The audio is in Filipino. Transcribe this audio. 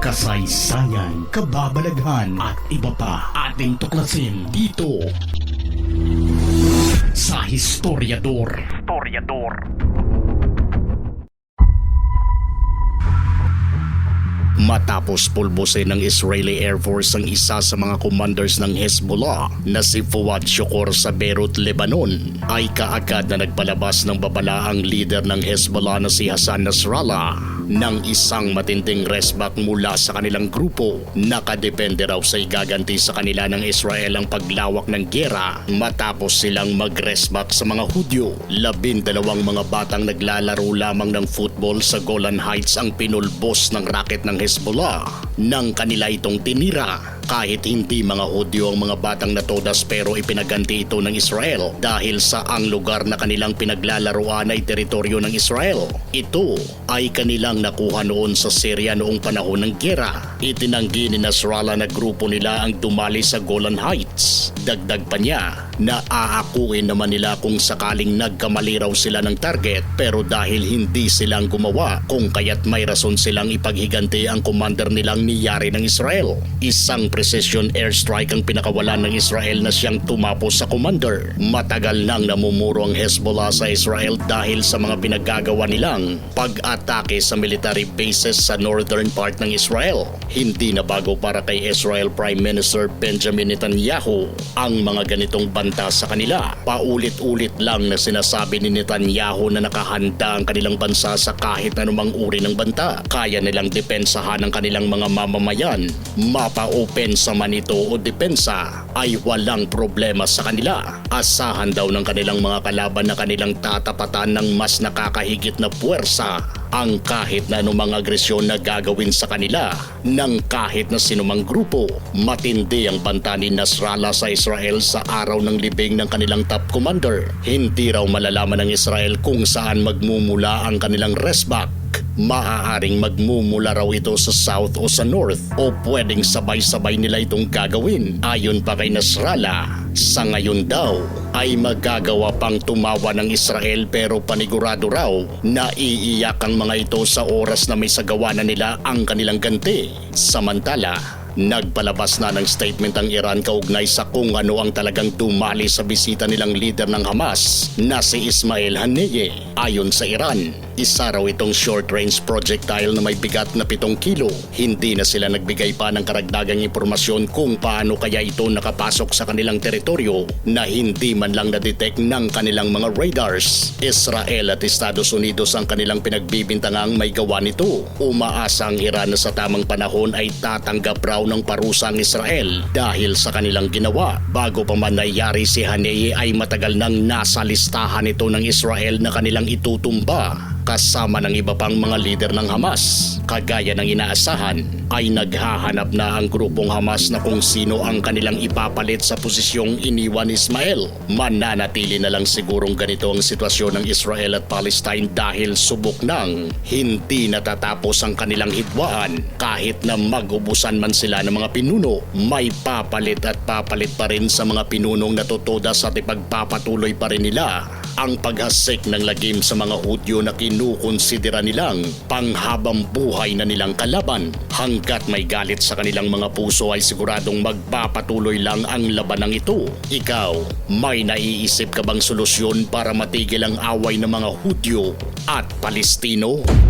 kasaysayan, kababalaghan at iba pa ating tuklasin dito sa Historiador. Historiador. Matapos pulbusin ng Israeli Air Force ang isa sa mga commanders ng Hezbollah na si Fuad Shukor sa Beirut, Lebanon, ay kaagad na nagpalabas ng babala ang leader ng Hezbollah na si Hassan Nasrallah ng isang matinding resback mula sa kanilang grupo. Nakadepende raw sa igaganti sa kanila ng Israel ang paglawak ng gera matapos silang mag-resback sa mga Hudyo. Labindalawang mga batang naglalaro lamang ng football sa Golan Heights ang pinulbos ng racket ng Hezbollah nang kanila itong tinira kahit hindi mga Hudyo ang mga batang natodas pero ipinaganti ito ng Israel dahil sa ang lugar na kanilang pinaglalaroan ay teritoryo ng Israel. Ito ay kanilang nakuha noon sa Syria noong panahon ng gera. Itinanggi ni Nasrallah na grupo nila ang dumali sa Golan Heights. Dagdag pa niya na aakuin naman nila kung sakaling nagkamali raw sila ng target pero dahil hindi silang gumawa kung kaya't may rason silang ipaghiganti ang commander nilang niyari ng Israel. Isang precision airstrike ang pinakawalan ng Israel na siyang tumapos sa commander. Matagal nang namumuro ang Hezbollah sa Israel dahil sa mga pinagagawa nilang pag-atake sa military bases sa northern part ng Israel. Hindi na bago para kay Israel Prime Minister Benjamin Netanyahu ang mga ganitong banta sa kanila. Paulit-ulit lang na sinasabi ni Netanyahu na nakahanda ang kanilang bansa sa kahit anumang uri ng banta. Kaya nilang depensahan ang kanilang mga mamamayan. Mapa-opensa man ito o depensa ay walang problema sa kanila. Asahan daw ng kanilang mga kalaban na kanilang tatapatan ng mas nakakahigit na puwersa ang kahit na anumang agresyon na gagawin sa kanila ng kahit na sinumang grupo. Matindi ang banta ni Nasrallah sa Israel sa araw ng libing ng kanilang top commander. Hindi raw malalaman ng Israel kung saan magmumula ang kanilang resback maaaring magmumula raw ito sa south o sa north o pwedeng sabay-sabay nila itong gagawin. Ayon pa kay Nasrallah, sa ngayon daw ay magagawa pang tumawa ng Israel pero panigurado raw na iiyak ang mga ito sa oras na may sagawa na nila ang kanilang ganti. Samantala, Nagpalabas na ng statement ang Iran kaugnay sa kung ano ang talagang dumali sa bisita nilang leader ng Hamas na si Ismail Haniyeh. Ayon sa Iran, isa raw itong short-range projectile na may bigat na 7 kilo. Hindi na sila nagbigay pa ng karagdagang impormasyon kung paano kaya ito nakapasok sa kanilang teritoryo na hindi man lang na-detect ng kanilang mga radars. Israel at Estados Unidos ang kanilang pinagbibintangang may gawa nito. Umaasa ang Iran na sa tamang panahon ay tatanggap raw ng parusa ang Israel dahil sa kanilang ginawa. Bago pa man nangyari si Haneye ay matagal nang nasa listahan ito ng Israel na kanilang itutumba kasama ng iba pang mga lider ng Hamas. Kagaya ng inaasahan ay naghahanap na ang grupong Hamas na kung sino ang kanilang ipapalit sa posisyong iniwan ni Ismail. Mananatili na lang sigurong ganito ang sitwasyon ng Israel at Palestine dahil subok nang hindi natatapos ang kanilang hidwaan kahit na magubusan man sila ng mga pinuno. May papalit at papalit pa rin sa mga pinunong natutudas at ipagpapatuloy pa rin nila ang paghasik ng lagim sa mga Hudyo na kinukonsidera nilang panghabang buhay na nilang kalaban. Hanggat may galit sa kanilang mga puso ay siguradong magpapatuloy lang ang labanang ito. Ikaw, may naiisip ka bang solusyon para matigil ang away ng mga Hudyo at Palestino?